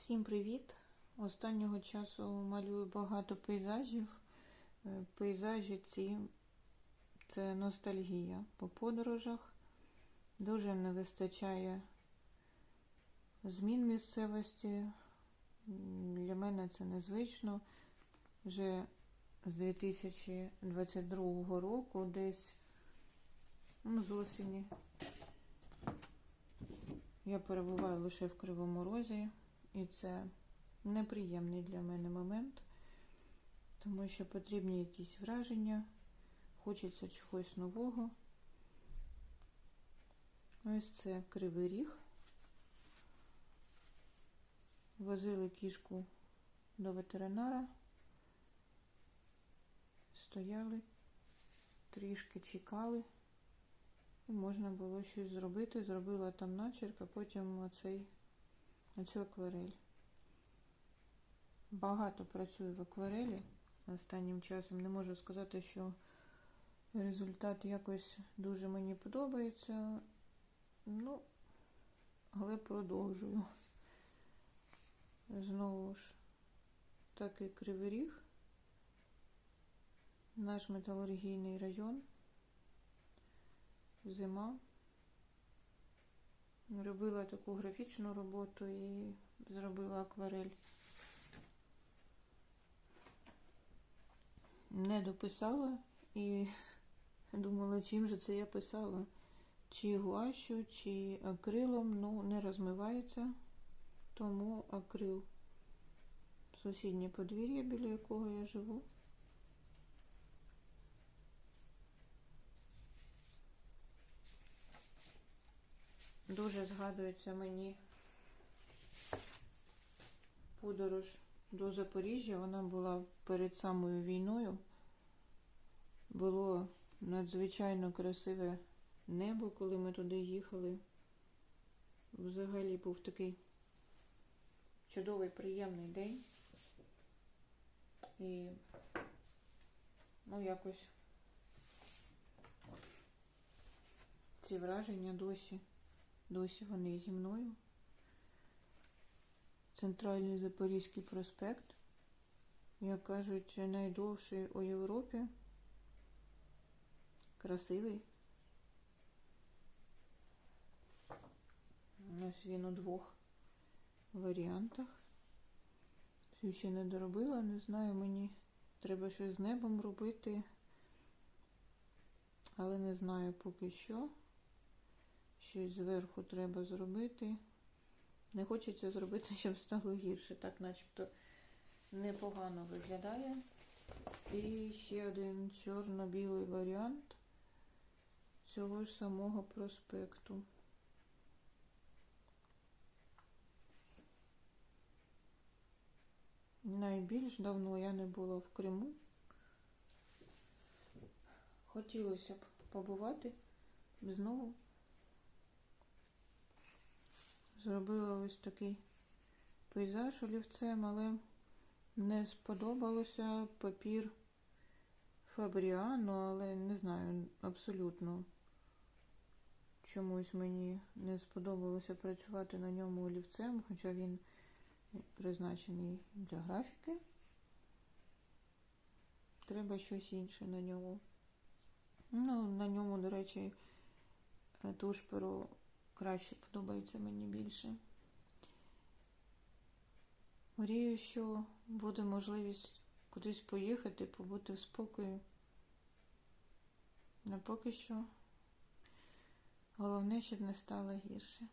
Всім привіт! Останнього часу малюю багато пейзажів. Е, Пейзажі ці це ностальгія по подорожах. Дуже не вистачає змін місцевості. Для мене це незвично. Вже з 2022 року, десь ну, з осені. Я перебуваю лише в Кривому Розі, і це неприємний для мене момент, тому що потрібні якісь враження, хочеться чогось нового. Ось це кривий ріг. Возили кішку до ветеринара, стояли, трішки чекали. І можна було щось зробити. Зробила там начерк, а потім оцей, оцю акварель. Багато працюю в акварелі останнім часом. Не можу сказати, що результат якось дуже мені подобається. Ну, але продовжую. Знову ж такий кривий ріг. Наш металургійний район зима. Робила таку графічну роботу і зробила акварель. Не дописала і думала, чим же це я писала. Чи гуашю, чи акрилом, ну не розмивається, тому акрил. Сусіднє подвір'я, біля якого я живу. Дуже згадується мені подорож до Запоріжжя. Вона була перед самою війною. Було надзвичайно красиве небо, коли ми туди їхали. Взагалі був такий чудовий, приємний день. І, ну, якось ці враження досі. Досі вони зі мною. Центральний Запорізький проспект, як кажуть, найдовший у Європі. Красивий. Ось він у двох варіантах. Все ще не доробила, не знаю, мені треба щось з небом робити, але не знаю поки що. Щось зверху треба зробити. Не хочеться зробити, щоб стало гірше. Так начебто непогано виглядає. І ще один чорно-білий варіант цього ж самого проспекту. Найбільш давно я не була в Криму. Хотілося б побувати знову. Зробила ось такий пейзаж олівцем, але не сподобалося папір Фабріано, але не знаю, абсолютно чомусь мені не сподобалося працювати на ньому олівцем, хоча він призначений для графіки. Треба щось інше на ньому. Ну, на ньому, до речі, туш перо краще подобається мені більше. Мрію, що буде можливість кудись поїхати, побути в спокою. Але поки що головне, щоб не стало гірше.